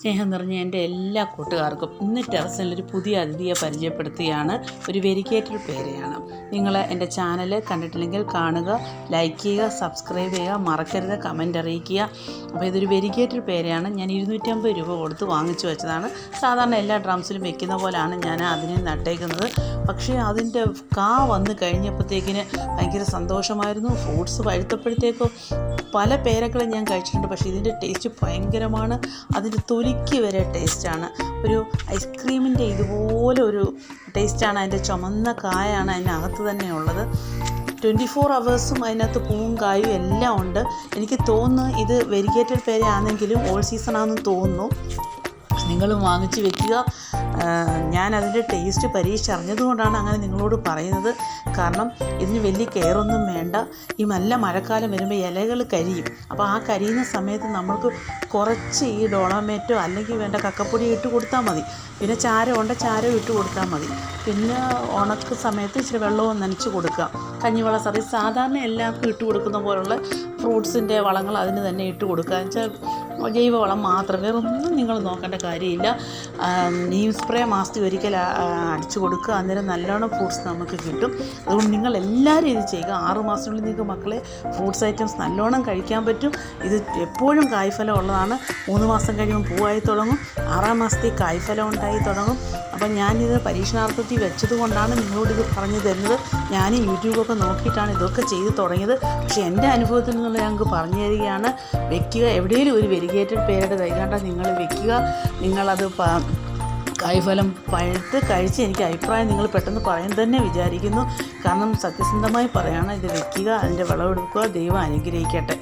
സ്നേഹം നിറഞ്ഞ എന്റെ എല്ലാ കൂട്ടുകാർക്കും ഇന്ന് ടെറസിൽ ഒരു പുതിയ അതിഥിയെ പരിചയപ്പെടുത്തുകയാണ് ഒരു വെരിക്കേറ്റഡ് പേരെയാണ്. നിങ്ങൾ എന്റെ ചാനൽ കണ്ടിട്ടില്ലെങ്കിൽ കാണുക ലൈക്ക് ചെയ്യുക സബ്സ്ക്രൈബ് ചെയ്യുക മറക്കരുത് കമന്റ് അറിയിക്കുക. അപ്പോൾ ഇതൊരു വെരിക്കേറ്റഡ് പേരെയാണ്. ഞാൻ ഇരുന്നൂറ്റമ്പത് രൂപ കൊടുത്ത് വാങ്ങിച്ചു വെച്ചതാണ്. സാധാരണ എല്ലാ ഡ്രംസിലും വെക്കുന്ന പോലെയാണ് ഞാൻ അതിനെ നട്ടേക്കുന്നത്. പക്ഷേ അതിന്റെ കാ വന്ന് കഴിഞ്ഞപ്പോഴത്തേക്കിന് ഭയങ്കര സന്തോഷമായിരുന്നു. ഫ്രൂട്ട്സ് പഴുത്തപ്പോഴത്തേക്കും പല പേരക്കളും ഞാൻ കഴിച്ചിട്ടുണ്ട്. പക്ഷേ ഇതിന്റെ ടേസ്റ്റ് ഭയങ്കരമാണ്. അതിന്റെ തൊലിക്ക് വരെ ടേസ്റ്റാണ് ഒരു ഐസ്ക്രീമിന്റെ ഇതുപോലെ ഒരു ടേസ്റ്റാണ് അതിന്റെ ചുമന്ന കായാണ് അതിനകത്ത് തന്നെ ഉള്ളത്. ട്വന്റി ഫോർ അവേഴ്സും അതിനകത്ത് പൂവും കായും എല്ലാം ഉണ്ട്. എനിക്ക് തോന്നുന്നു ഇത് വെരിഗേറ്റഡ് പേരയാണെങ്കിലും ഓൾ സീസൺ ആണെന്ന് തോന്നുന്നു. നിങ്ങൾ വാങ്ങിച്ച് വെക്കുക. ഞാൻ അതിന്റെ ടേസ്റ്റ് പരീക്ഷിച്ചറിഞ്ഞതുകൊണ്ടാണ് അങ്ങനെ നിങ്ങളോട് പറയുന്നത്. കാരണം ഇതിന് വലിയ കെയറൊന്നും വേണ്ട. ഈ നല്ല മഴക്കാലം വരുമ്പോൾ ഇലകൾ കരിയും. അപ്പോൾ ആ കരിയുന്ന സമയത്ത് നമ്മൾക്ക് കുറച്ച് ഈ ഡോളമേറ്റോ അല്ലെങ്കിൽ വേണ്ട കക്കപ്പൊടി ഇട്ട് കൊടുത്താൽ മതി. പിന്നെ ചാരം ഉണ്ട് ചാരം ഇട്ട് കൊടുത്താൽ മതി. പിന്നെ ഉണക്ക് സമയത്ത് ഇച്ചിരി വെള്ളവും നനച്ച് കൊടുക്കുക. കഞ്ഞിവെള്ള സറി സാധാരണ എല്ലാവർക്കും ഇട്ട് കൊടുക്കുന്ന പോലുള്ള ഫ്രൂട്ട്സിന്റെ വളങ്ങൾ അതിന് തന്നെ ഇട്ട് കൊടുക്കുക. എന്ന് വെച്ചാൽ ജൈവവളം മാത്രം വേറെ ഒന്നും നിങ്ങൾ നോക്കേണ്ട കാര്യമില്ല. നീം സ്പ്രേ മാസത്തിൽ ഒരിക്കൽ അടിച്ചു കൊടുക്കുക അന്നേരം നല്ലോണം ഫ്രൂട്ട്സ് നമുക്ക് കിട്ടും. അതുകൊണ്ട് നിങ്ങൾ എല്ലാവരും ഇത് ചെയ്യുക. ആറ് മാസത്തിനുള്ളിൽ നിങ്ങൾക്ക് മക്കളെ ഫ്രൂട്ട്സ് ഐറ്റംസ് നല്ലോണം കഴിക്കാൻ പറ്റും. ഇത് എപ്പോഴും കായ്ഫലം ഉള്ളതാണ്. മൂന്ന് മാസം കഴിയുമ്പോൾ പൂവായി തുടങ്ങും. ആറാം മാസത്തിൽ കായ്ഫലം ഉണ്ടായി തുടങ്ങും. അപ്പം ഞാനിത് പരീക്ഷണാർത്ഥത്തിൽ വെച്ചത് കൊണ്ടാണ് നിങ്ങളോട് ഇത് പറഞ്ഞു തരുന്നത്. ഞാൻ യൂട്യൂബൊക്കെ നോക്കിയിട്ടാണ് ഇതൊക്കെ ചെയ്ത് തുടങ്ങിയത്. പക്ഷേ എന്റെ അനുഭവത്തിൽ നിന്നുള്ള ഞങ്ങൾക്ക് പറഞ്ഞു തരികയാണ്. വെക്കുക എവിടെയെങ്കിലും ഒരു വെരിഗേറ്റഡ് പേരുടെ തൈകാണ്ട നിങ്ങൾ വെക്കുക. നിങ്ങളത് കായ്ഫലം പഴുത്ത് കഴിച്ച് എനിക്ക് അഭിപ്രായം നിങ്ങൾ പെട്ടെന്ന് പറയാൻ തന്നെ വിചാരിക്കുന്നു. കാരണം സത്യസന്ധമായി പറയാണ് ഇത് വെക്കുക അതിന്റെ വിളവെടുക്കുക ദൈവം അനുഗ്രഹിക്കട്ടെ.